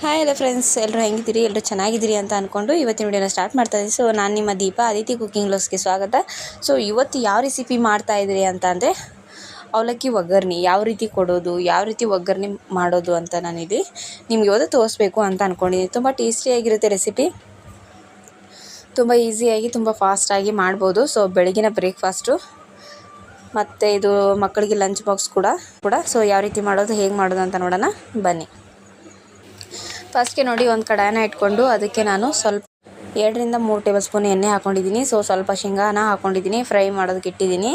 Hi ಎಲ್ಲ friends ಎಲ್ಲರೂ ಹೆಂಗಿದ್ದೀರಿ? ಎಲ್ಲರೂ ಚೆನ್ನಾಗಿದ್ದೀರಿ ಅಂತ ಅಂದ್ಕೊಂಡು ಇವತ್ತಿನ ವಿಡಿಯೋನ ಸ್ಟಾರ್ಟ್ ಮಾಡ್ತಾ ಇದ್ದೀನಿ. ಸೊ ನಾನು ನಿಮ್ಮ ದೀಪ ಅದಿತಿ ಕುಕ್ಕಿಂಗ್ ಲೋಸ್ಗೆ ಸ್ವಾಗತ. ಸೊ ಇವತ್ತು ಯಾವ ರೆಸಿಪಿ ಮಾಡ್ತಾ ಇದ್ದೀರಿ ಅಂತ ಅಂದರೆ, ಅವಲಕ್ಕಿ ಒಗ್ಗರಣೆ. ಯಾವ ರೀತಿ ಕೊಡೋದು, ಯಾವ ರೀತಿ ಒಗ್ಗರಣೆ ಮಾಡೋದು ಅಂತ ನಾನಿಲ್ಲಿ ನಿಮ್ಗೆ ಇವತ್ತು ತೋರಿಸ್ಬೇಕು ಅಂತ ಅಂದ್ಕೊಂಡಿದ್ದೀನಿ ತುಂಬ ಟೇಸ್ಟಿಯಾಗಿರುತ್ತೆ ರೆಸಿಪಿ ತುಂಬ ಈಸಿಯಾಗಿ ತುಂಬ ಫಾಸ್ಟಾಗಿ ಮಾಡ್ಬೋದು. ಸೊ ಬೆಳಗಿನ ಬ್ರೇಕ್ಫಾಸ್ಟು ಮತ್ತು ಇದು ಮಕ್ಕಳಿಗೆ ಲಂಚ್ ಬಾಕ್ಸ್ ಕೂಡ ಕೂಡ. ಸೊ ಯಾವ ರೀತಿ ಮಾಡೋದು, ಹೇಗೆ ಮಾಡೋದು ಅಂತ ನೋಡೋಣ. ಬನ್ನಿ. ಫಸ್ಟ್ಗೆ ನೋಡಿ ಒಂದು ಕಡಾಯನ ಇಟ್ಕೊಂಡು ಅದಕ್ಕೆ ನಾನು ಸ್ವಲ್ಪ ಎರಡರಿಂದ ಮೂರು ಟೇಬಲ್ ಸ್ಪೂನ್ ಎಣ್ಣೆ ಹಾಕ್ಕೊಂಡಿದ್ದೀನಿ ಸೊ ಸ್ವಲ್ಪ ಶೇಂಗಾನ ಹಾಕ್ಕೊಂಡಿದ್ದೀನಿ ಫ್ರೈ ಮಾಡೋದಕ್ಕೆ ಇಟ್ಟಿದ್ದೀನಿ.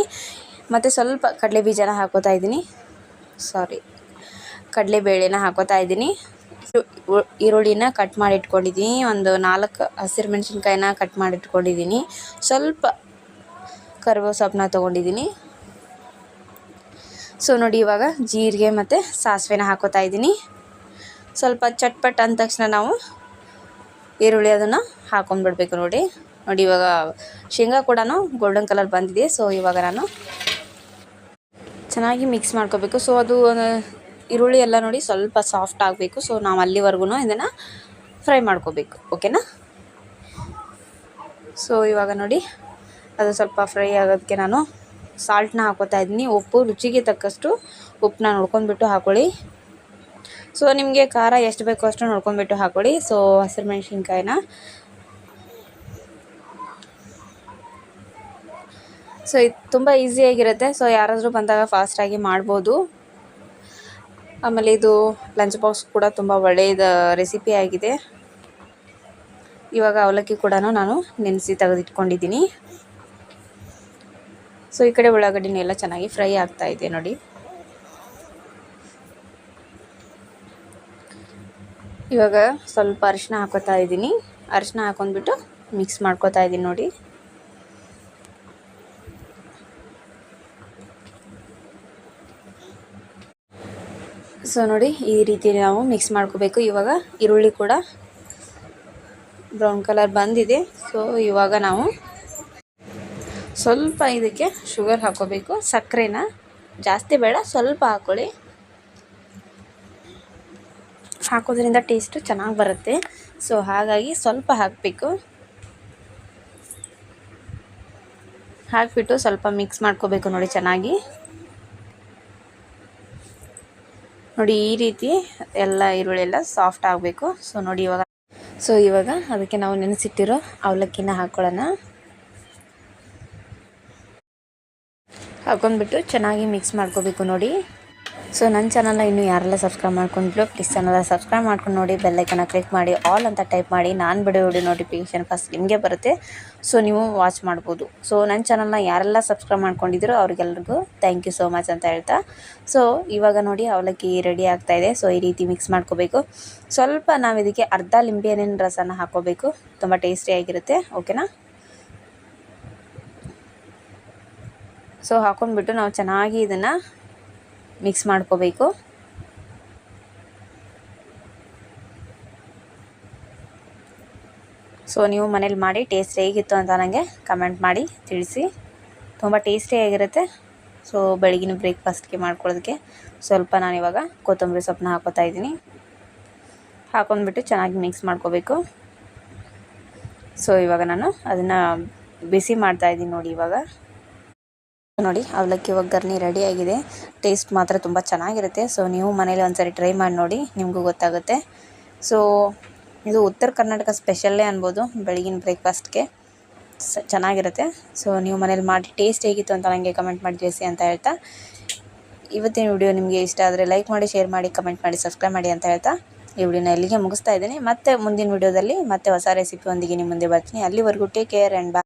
ಮತ್ತು ಸ್ವಲ್ಪ ಕಡಲೆ ಬೀಜನ ಹಾಕೋತಾ ಇದ್ದೀನಿ. ಸಾರಿ ಕಡಲೆಬೇಳೆನ ಹಾಕೋತಾ ಇದ್ದೀನಿ. ಈರುಳ್ಳಿನ ಕಟ್ ಮಾಡಿ ಇಟ್ಕೊಂಡಿದ್ದೀನಿ. ಒಂದು ನಾಲ್ಕು ಹಸಿರು ಮೆಣಸಿನ್ಕಾಯಿನ ಕಟ್ ಮಾಡಿ ಇಟ್ಕೊಂಡಿದ್ದೀನಿ. ಸ್ವಲ್ಪ ಕರಿಬೇವು ಸೊಪ್ಪನ್ನ ತೊಗೊಂಡಿದ್ದೀನಿ. ಸೊ ನೋಡಿ ಇವಾಗ ಜೀರಿಗೆ ಮತ್ತು ಸಾಸಿವೆನ ಹಾಕೋತಾ ಇದ್ದೀನಿ. ಸ್ವಲ್ಪ ಚಟ್ಪಟ್ ಅಂದ ತಕ್ಷಣ ನಾವು ಈರುಳ್ಳಿ ಅದನ್ನು ಹಾಕೊಂಡ್ಬಿಡ್ಬೇಕು ನೋಡಿ. ನೋಡಿ ಇವಾಗ ಶೇಂಗಾ ಕೂಡ ಗೋಲ್ಡನ್ ಕಲರ್ ಬಂದಿದೆ. ಸೊ ಇವಾಗ ನಾನು ಚೆನ್ನಾಗಿ ಮಿಕ್ಸ್ ಮಾಡ್ಕೋಬೇಕು. ಸೊ ಅದು ಈರುಳ್ಳಿ ಎಲ್ಲ ನೋಡಿ ಸ್ವಲ್ಪ ಸಾಫ್ಟ್ ಆಗಬೇಕು. ಸೊ ನಾವು ಅಲ್ಲಿವರೆಗೂ ಇದನ್ನು ಫ್ರೈ ಮಾಡ್ಕೋಬೇಕು. ಓಕೆನಾ ಸೊ ಇವಾಗ ನೋಡಿ ಅದು ಸ್ವಲ್ಪ ಫ್ರೈ ಆಗೋದಕ್ಕೆ ನಾನು ಸಾಲ್ಟ್ನ ಹಾಕೋತಾ ಇದ್ದೀನಿ. ಉಪ್ಪು ರುಚಿಗೆ ತಕ್ಕಷ್ಟು ಉಪ್ಪನ್ನ ನೋಡ್ಕೊಂಡ್ಬಿಟ್ಟು ಹಾಕೊಳ್ಳಿ. ಸೊ ನಿಮಗೆ ಖಾರ ಎಷ್ಟು ಬೇಕೋ ಅಷ್ಟು ನೋಡ್ಕೊಂಡ್ಬಿಟ್ಟು ಹಾಕೊಳ್ಳಿ. ಸೊ ಹಸಿರು ಮೆಣಸಿನ್ಕಾಯಿನ. ಸೊ ಇದು ತುಂಬ ಈಸಿಯಾಗಿರುತ್ತೆ ಸೊ ಯಾರಾದರೂ ಬಂದಾಗ ಫಾಸ್ಟಾಗಿ ಮಾಡ್ಬೋದು. ಆಮೇಲೆ ಇದು ಲಂಚ್ ಬಾಕ್ಸ್ ಕೂಡ ತುಂಬ ಒಳ್ಳೆಯದ ರೆಸಿಪಿ ಆಗಿದೆ. ಇವಾಗ ಅವಲಕ್ಕಿ ಕೂಡ ನಾನು ನೆನೆಸಿ ತೆಗೆದಿಟ್ಕೊಂಡಿದ್ದೀನಿ. ಸೊ ಈ ಕಡೆ ಉಳ್ಳಾಗಡ್ಡಿನೆಲ್ಲ ಚೆನ್ನಾಗಿ ಫ್ರೈ ಆಗ್ತಾ ಇದೆ ನೋಡಿ. ಇವಾಗ ಸ್ವಲ್ಪ ಅರಿಶಿನ ಹಾಕೋತಾ ಇದ್ದೀನಿ. ಅರಿಶಿನ ಹಾಕೊಂಡ್ಬಿಟ್ಟು ಮಿಕ್ಸ್ ಮಾಡ್ಕೋತಾ ಇದ್ದೀನಿ ನೋಡಿ. ಸೊ ನೋಡಿ ಈ ರೀತಿ ನಾವು ಮಿಕ್ಸ್ ಮಾಡ್ಕೋಬೇಕು. ಇವಾಗ ಈರುಳ್ಳಿ ಕೂಡ ಬ್ರೌನ್ ಕಲರ್ ಬಂದಿದೆ. ಸೊ ಇವಾಗ ನಾವು ಸ್ವಲ್ಪ ಇದಕ್ಕೆ ಶುಗರ್ ಹಾಕೋಬೇಕು. ಸಕ್ಕರೆನ ಜಾಸ್ತಿ ಬೇಡ, ಸ್ವಲ್ಪ ಹಾಕ್ಕೊಳ್ಳಿ ಹಾಕೋದ್ರಿಂದ ಟೇಸ್ಟು ಚೆನ್ನಾಗಿ ಬರುತ್ತೆ. ಸೊ ಹಾಗಾಗಿ ಸ್ವಲ್ಪ ಹಾಕಬೇಕು. ಹಾಕಿಬಿಟ್ಟು ಸ್ವಲ್ಪ ಮಿಕ್ಸ್ ಮಾಡ್ಕೋಬೇಕು ನೋಡಿ ಚೆನ್ನಾಗಿ. ನೋಡಿ ಈ ರೀತಿ ಎಲ್ಲ ಈರುಳ್ಳಿ ಎಲ್ಲ ಸಾಫ್ಟ್ ಆಗಬೇಕು. ಸೊ ನೋಡಿ ಇವಾಗ. ಸೊ ಇವಾಗ ಅದಕ್ಕೆ ನಾವು ನೆನೆಸಿಟ್ಟಿರೋ ಅವಲಕ್ಕಿನ ಹಾಕ್ಕೊಳ್ಳೋಣ ಹಾಕೊಂಡ್ಬಿಟ್ಟು ಚೆನ್ನಾಗಿ ಮಿಕ್ಸ್ ಮಾಡ್ಕೋಬೇಕು ನೋಡಿ. ಸೊ ನನ್ನ ಚಾನಲ್ನ ಇನ್ನೂ ಯಾರೆಲ್ಲ ಸಬ್ಸ್ಕ್ರೈಬ್ ಮಾಡ್ಕೊಂಡ್ಲು ಪ್ಲೀಸ್ ಚಾನಲ್ ಸಬ್ಸ್ಕ್ರೈಬ್ ಮಾಡ್ಕೊಂಡು ನೋಡಿ ಬೆಲ್ಲೈಕನ್ನ ಕ್ಲಿಕ್ ಮಾಡಿ ಆಲ್ ಅಂತ ಟೈಪ್ ಮಾಡಿ, ನಾನು ಬಿಡೋ ವಿಡಿಯೋ ನೋಟಿಫಿಕೇಷನ್ ಫಸ್ಟ್ ನಿಮಗೆ ಬರುತ್ತೆ. ಸೊ ನೀವು ವಾಚ್ ಮಾಡ್ಬೋದು. ಸೊ ನನ್ನ ಚಾನಲ್ನ ಯಾರೆಲ್ಲ ಸಬ್ಸ್ಕ್ರೈಬ್ ಮಾಡ್ಕೊಂಡಿದ್ರು, ಅವ್ರಿಗೆಲ್ರಿಗೂ ಥ್ಯಾಂಕ್ ಯು ಸೋ ಮಚ್ ಅಂತ ಹೇಳ್ತಾ. ಸೊ ಇವಾಗ ನೋಡಿ ಅವಲಕ್ಕಿ ರೆಡಿ ಆಗ್ತಾ ಇದೆ. ಸೊ ಈ ರೀತಿ ಮಿಕ್ಸ್ ಮಾಡ್ಕೋಬೇಕು. ಸ್ವಲ್ಪ ನಾವು ಇದಕ್ಕೆ ಅರ್ಧ ಲಿಂಬೆಹಣ್ಣಿನ ರಸನ ಹಾಕೋಬೇಕು. ತುಂಬ ಟೇಸ್ಟಿಯಾಗಿರುತ್ತೆ ಓಕೆನಾ ಸೊ ಹಾಕೊಂಡ್ಬಿಟ್ಟು ನಾವು ಚೆನ್ನಾಗಿ ಇದನ್ನು ಮಿಕ್ಸ್ ಮಾಡ್ಕೋಬೇಕು. ಸೊ ನೀವು ಮನೇಲಿ ಮಾಡಿ ಟೇಸ್ಟ್ ಹೇಗಿತ್ತು ಅಂತ ನನಗೆ ಕಮೆಂಟ್ ಮಾಡಿ, ತಿಳಿಸಿ. ತುಂಬ ಟೇಸ್ಟಿಯಾಗಿರುತ್ತೆ ಸೊ ಬೆಳಗಿನ ಬ್ರೇಕ್ಫಾಸ್ಟ್ಗೆ ಮಾಡ್ಕೊಳ್ಳೋದಕ್ಕೆ ಸ್ವಲ್ಪ ನಾನಿವಾಗ ಕೊತ್ತಂಬರಿ ಸೊಪ್ಪನ್ನ ಹಾಕೋತಾ ಇದ್ದೀನಿ. ಹಾಕೊಂಡ್ಬಿಟ್ಟು ಚೆನ್ನಾಗಿ ಮಿಕ್ಸ್ ಮಾಡ್ಕೋಬೇಕು. ಸೊ ಇವಾಗ ನಾನು ಅದನ್ನು ಬಿಸಿ ಮಾಡ್ತಾಯಿದ್ದೀನಿ ನೋಡಿ ಇವಾಗ. ನೋಡಿ, ಅವಲಕ್ಕಿ ಒಗ್ಗರಣೆ ರೆಡಿಯಾಗಿದೆ ಟೇಸ್ಟ್ ಮಾತ್ರ ತುಂಬ ಚೆನ್ನಾಗಿರುತ್ತೆ. ಸೊ ನೀವು ಮನೇಲಿ ಒಂದ್ಸರಿ ಟ್ರೈ ಮಾಡಿ ನೋಡಿ, ನಿಮಗೂ ಗೊತ್ತಾಗುತ್ತೆ. ಸೊ ಇದು ಉತ್ತರ ಕರ್ನಾಟಕ ಸ್ಪೆಷಲ್ಲೇ ಅನ್ಬೋದು, ಬೆಳಗಿನ ಬ್ರೇಕ್ಫಾಸ್ಟ್ಗೆ ಸ, ಚೆನ್ನಾಗಿರುತ್ತೆ. ಸೊ ನೀವು ಮನೇಲಿ ಮಾಡಿ ಟೇಸ್ಟ್ ಹೇಗಿತ್ತು ಅಂತ ನನಗೆ ಕಮೆಂಟ್ ಮಾಡಿ ತಿಳಿಸಿ ಅಂತ ಹೇಳ್ತಾ. ಇವತ್ತಿನ ವಿಡಿಯೋ ನಿಮಗೆ ಇಷ್ಟ ಆದರೆ ಲೈಕ್ ಮಾಡಿ ಶೇರ್ ಮಾಡಿ ಕಮೆಂಟ್ ಮಾಡಿ ಸಬ್ಸ್ಕ್ರೈಬ್ ಮಾಡಿ ಅಂತ ಹೇಳ್ತಾ. ಈ ವಿಡಿಯೋನ ಇಲ್ಲಿಗೆ ಮುಗಿಸ್ತಾ ಇದ್ದೀನಿ. ಮತ್ತೆ ಮುಂದಿನ ವಿಡಿಯೋದಲ್ಲಿ ಮತ್ತೆ ಹೊಸ ರೆಸಿಪಿ ಒಂದಿಗೆ ನಿಮ್ಮ ಮುಂದೆ ಬರ್ತೀನಿ. ಅಲ್ಲಿವರೆಗೂ ಟೇಕ್ ಕೇರ್ ಆ್ಯಂಡ್ ಬಾ